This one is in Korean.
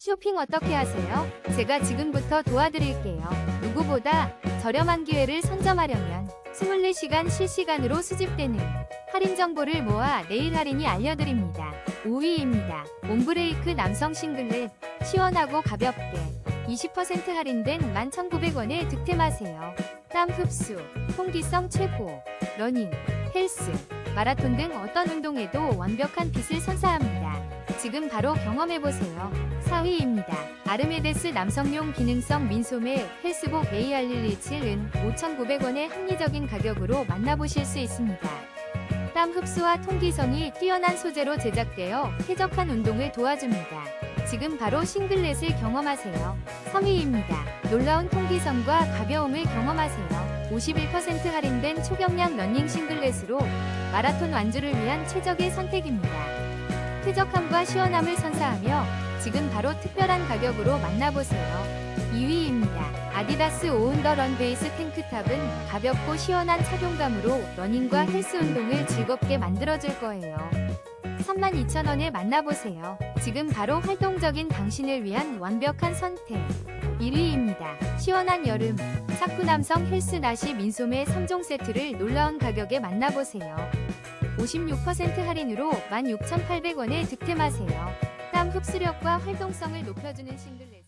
쇼핑 어떻게 하세요? 제가 지금부터 도와드릴게요. 누구보다 저렴한 기회를 선점하려면 24시간 실시간으로 수집되는 할인 정보를 모아 내일 할인이 알려드립니다. 5위입니다. 옴브레이크 남성 싱글렛 시원하고 가볍게 20% 할인된 11,900원에 득템하세요. 땀 흡수, 통기성 최고, 러닝, 헬스, 마라톤 등 어떤 운동에도 완벽한 핏을 선사합니다. 지금 바로 경험해보세요. 4위입니다. 아르메데스 남성용 기능성 민소매 헬스복 AR117은 5,900원의 합리적인 가격으로 만나보실 수 있습니다. 땀 흡수와 통기성이 뛰어난 소재로 제작되어 쾌적한 운동을 도와줍니다. 지금 바로 싱글렛을 경험하세요. 3위입니다. 놀라운 통기성과 가벼움을 경험하세요. 51% 할인된 초경량 러닝 싱글렛으로 마라톤 완주를 위한 최적의 선택입니다. 쾌적함과 시원함을 선사하며 지금 바로 특별한 가격으로 만나보세요. 2위입니다. 아디다스 오운더 런 베이스 탱크탑은 가볍고 시원한 착용감으로 러닝과 헬스 운동을 즐겁게 만들어줄 거예요. 32,000원에 만나보세요. 지금 바로 활동적인 당신을 위한 완벽한 선택. 1위입니다. 시원한 여름, 사쿠 남성 헬스 나시 민소매 3종 세트를 놀라운 가격에 만나보세요. 56% 할인으로 16,800원에 득템하세요. 땀 흡수력과 활동성을 높여주는 싱글